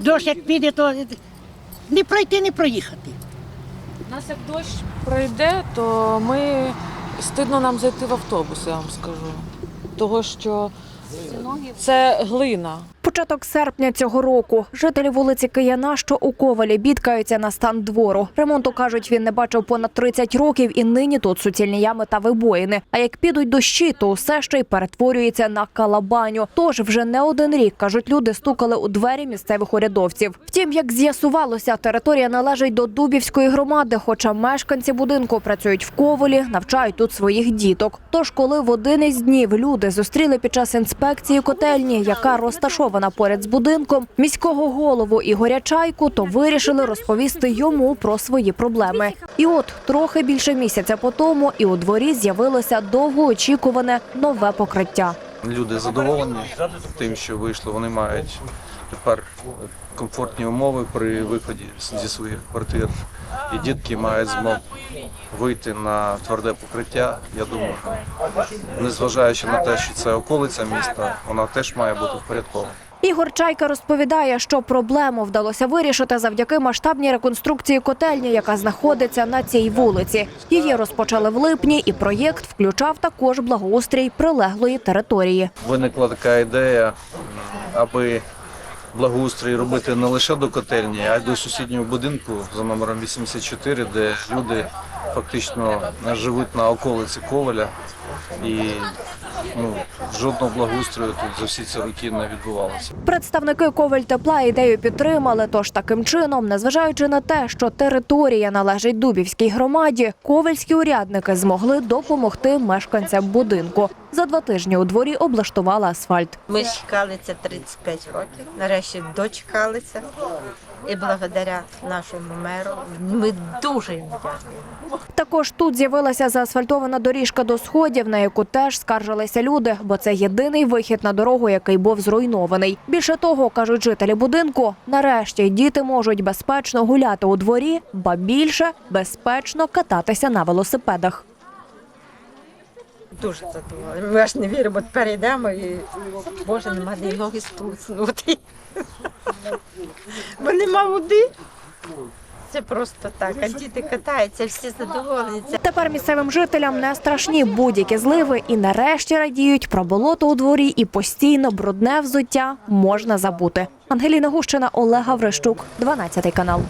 Дощ як піде, то не пройти, не проїхати. У нас як дощ пройде, то ми стидно нам зайти в автобус, я вам скажу. Того, що це глина. Початок серпня цього року жителі вулиці Кияна, що у Ковалі, бідкаються на стан двору. Ремонту кажуть, він не бачив понад 30 років, і нині тут суцільні ями та вибоїни. А як підуть дощі, то усе ще й перетворюється на калабаню. Тож вже не один рік кажуть, люди стукали у двері місцевих урядовців. Втім, як з'ясувалося, територія належить до Дубівської громади, хоча мешканці будинку працюють в Ковалі, навчають тут своїх діток. Тож, коли в один із днів люди зустріли під час інспекції котельні, яка розташована поряд з будинком, міського голову Ігоря Чайку, то вирішили розповісти йому про свої проблеми. І от трохи більше місяця по тому, і у дворі з'явилося довгоочікуване нове покриття. Люди задоволені тим, що вийшло. Вони мають тепер комфортні умови при виході зі своїх квартир. І дітки мають змогу вийти на тверде покриття. Я думаю, незважаючи на те, що це околиця міста, вона теж має бути впорядкована. Ігор Чайка розповідає, що проблему вдалося вирішити завдяки масштабній реконструкції котельні, яка знаходиться на цій вулиці. Її розпочали в липні, і проєкт включав також благоустрій прилеглої території. Виникла така ідея, аби благоустрій робити не лише до котельні, а й до сусіднього будинку за номером 84, де люди фактично живуть на околиці Коваля. І ну, жодного благоустрою тут за всі ці роки не відбувалося. Представники Коваль тепла ідею підтримали. Тож таким чином, незважаючи на те, що територія належить Дубівській громаді, ковальські урядники змогли допомогти мешканцям будинку. За два тижні у дворі облаштували асфальт. Ми чекали це 35 років. Нарешті дочекалися. І благодаря нашому меру ми дуже йому дякуємо. Також тут з'явилася заасфальтована доріжка до сходів, на яку теж скаржилися люди, бо це єдиний вихід на дорогу, який був зруйнований. Більше того, кажуть жителі будинку, нарешті діти можуть безпечно гуляти у дворі, ба більше безпечно кататися на велосипедах. Дуже задоволені. Ми аж не віримо, перейдемо і Боже, нема ноги стуснути. Бо нема води. Це просто так. А діти катаються, всі задоволені. Тепер місцевим жителям не страшні будь-які зливи і нарешті радіють про болото у дворі і постійно брудне взуття можна забути. Ангеліна Гущина, Олега Врещук, 12 канал.